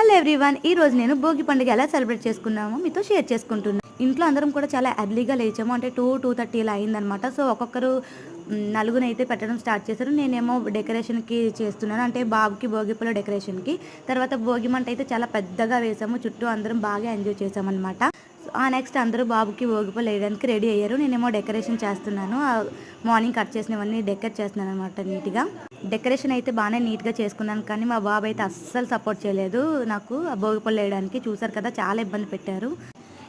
Hello everyone ఈ రోజు నేను భోగి పండుగ ఎలా సెలబ్రేట్ చేసుకున్నామో మీతో షేర్ చేసుకుంటున్నాను. ఇంట్లో అందరం కూడా చాలా ఎర్లీగా లేచాము. అంటే టూ టూ థర్టీ ఇలా అయిందనమాట. సో ఒక్కొక్కరు నలుగునైతే నలుగురు అయితే పెట్టడం స్టార్ట్ చేశారు. నేనేమో డెకరేషన్కి చేస్తున్నాను. అంటే బాబుకి భోగి పళ్ళ డెకరేషన్కి తర్వాత భోగి మంట అయితే చాలా పెద్దగా వేసాము. చుట్టూ అందరం బాగా ఎంజాయ్ చేసామన్నమాట ఆ నెక్స్ట్ అందరూ బాబుకి భోగిపల్లి వేయడానికి రెడీ అయ్యారు. నేనేమో డెకరేషన్ చేస్తున్నాను. మార్నింగ్ కట్ చేసినవన్నీ డెకరేట్ చేస్తున్నాను అనమాట నీట్గా డెకరేషన్ అయితే బాగానే నీట్గా చేసుకున్నాను. కానీ మా బాబు అయితే అస్సలు సపోర్ట్ చేయలేదు నాకు. ఆ భోగిపల్లి వేయడానికి చూసారు కదా చాలా ఇబ్బంది పెట్టారు.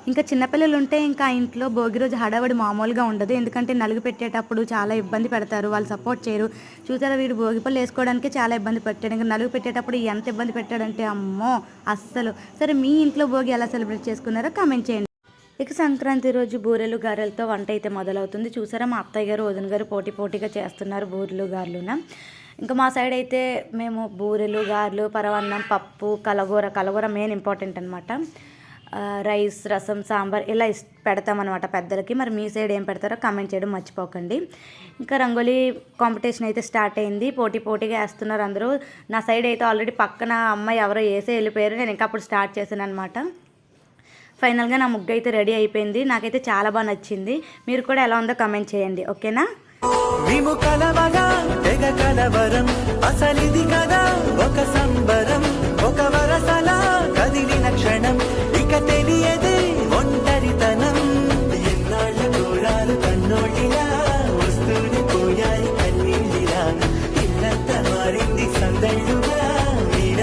ఇంకా చిన్నపిల్లలు ఉంటే ఇంకా ఇంట్లో భోగి రోజు హడావడి మామూలుగా ఉండదు. ఎందుకంటే నలుగు పెట్టేటప్పుడు చాలా ఇబ్బంది పెడతారు. వాళ్ళు సపోర్ట్ చేయరు. చూసారా వీడు భోగిపళ్ళు వేసుకోవడానికి చాలా ఇబ్బంది పెట్టాడు. ఇంకా నలుగు పెట్టేటప్పుడు ఎంత ఇబ్బంది పెట్టాడంటే అమ్మో అస్సలు. సరే మీ ఇంట్లో భోగి ఎలా సెలబ్రేట్ చేసుకున్నారో కామెంట్ చేయండి. ఇక సంక్రాంతి రోజు బూరెలు గారెలతో వంట అయితే మొదలవుతుంది. చూసారా మా అత్తయ్య గారు వదిన గారు పోటీ పోటీగా చేస్తున్నారు బూరెలు గారెలున. ఇంకా మా సైడ్ అయితే మేము బూరెలు గారెలు పరవన్నం పప్పు కలగూర కలగూర మెయిన్ ఇంపార్టెంట్ అనమాట రైస్ రసం సాంబార్ ఇలా ఇస్ పెడతామన్నమాట పెద్దలకి. మరి మీ సైడ్ ఏం పెడతారో కామెంట్ చేయడం మర్చిపోకండి. ఇంకా రంగోలీ కాంపిటీషన్ అయితే స్టార్ట్ అయింది. పోటీ పోటీగా వేస్తున్నారు అందరూ. నా సైడ్ అయితే ఆల్రెడీ పక్కన అమ్మాయి ఎవరో వేసే వెళ్ళిపోయారు. నేను ఇంకా అప్పుడు స్టార్ట్ చేశాను అనమాట ఫైనల్గా నా ముగ్గు అయితే రెడీ అయిపోయింది. నాకైతే చాలా బాగా నచ్చింది. మీరు కూడా ఎలా ఉందో కమెంట్ చేయండి. ఓకేనా? మేము కలవగా తెగ కలవరం. అసలిది